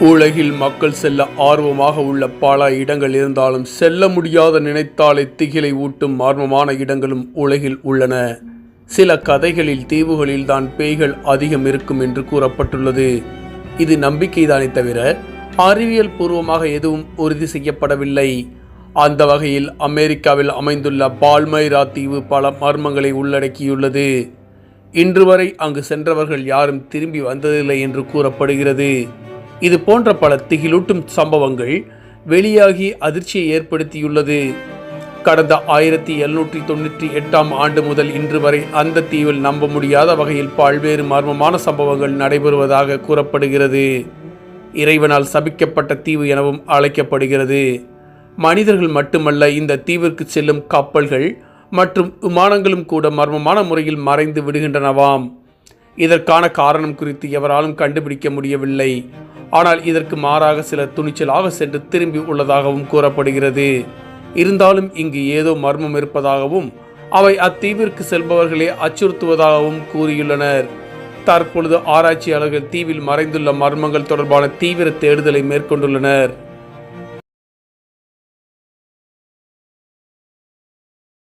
உலகில் மக்கள் செல்ல ஆர்வமாக உள்ள பல இடங்கள் இருந்தாலும் செல்ல முடியாத நினைத்தாலே திகிலை ஊட்டும் மர்மமான இடங்களும் உலகில் உள்ளன. சில கதைகளில் தீவுகளில் தான் பேய்கள் அதிகம் இருக்கும் என்று கூறப்பட்டுள்ளது. இது நம்பிக்கைதானே தவிர அறிவியல் பூர்வமாக எதுவும் உறுதி செய்யப்படவில்லை. அந்த வகையில் அமெரிக்காவில் அமைந்துள்ள பால்மைரா தீவு பல மர்மங்களை உள்ளடக்கியுள்ளது. இன்று வரை அங்கு சென்றவர்கள் யாரும் திரும்பி வந்ததில்லை என்று கூறப்படுகிறது. இது போன்ற பல திகிலூட்டும் சம்பவங்கள் வெளியாகி அதிர்ச்சியை ஏற்படுத்தியுள்ளது. கடந்த ஆயிரத்தி எழுநூற்றி தொண்ணூற்றி எட்டாம் ஆண்டு முதல் இன்று வரை அந்த தீவில் நம்ப முடியாத வகையில் பல்வேறு மர்மமான சம்பவங்கள் நடைபெறுவதாக கூறப்படுகிறது. இறைவனால் சபிக்கப்பட்ட தீவு எனவும் அழைக்கப்படுகிறது. மனிதர்கள் மட்டுமல்ல இந்த தீவிற்கு செல்லும் கப்பல்கள் மற்றும் விமானங்களும் கூட மர்மமான முறையில் மறைந்து விடுகின்றனவாம். இதற்கான காரணம் குறித்து எவராலும் கண்டுபிடிக்க முடியவில்லை. ஆனால் இதற்கு மாறாக சிலர் துணிச்சலாக சென்று திரும்பி உள்ளதாகவும் கூறப்படுகிறது. இருந்தாலும் இங்கு ஏதோ மர்மம் இருப்பதாகவும் அவை அத்தீவிற்கு செல்பவர்களே அச்சுறுத்துவதாகவும் கூறியுள்ளனர். தற்பொழுது ஆராய்ச்சியாளர்கள் தீவில் மறைந்துள்ள மர்மங்கள் தொடர்பான தீவிர தேடுதலை மேற்கொண்டுள்ளனர்.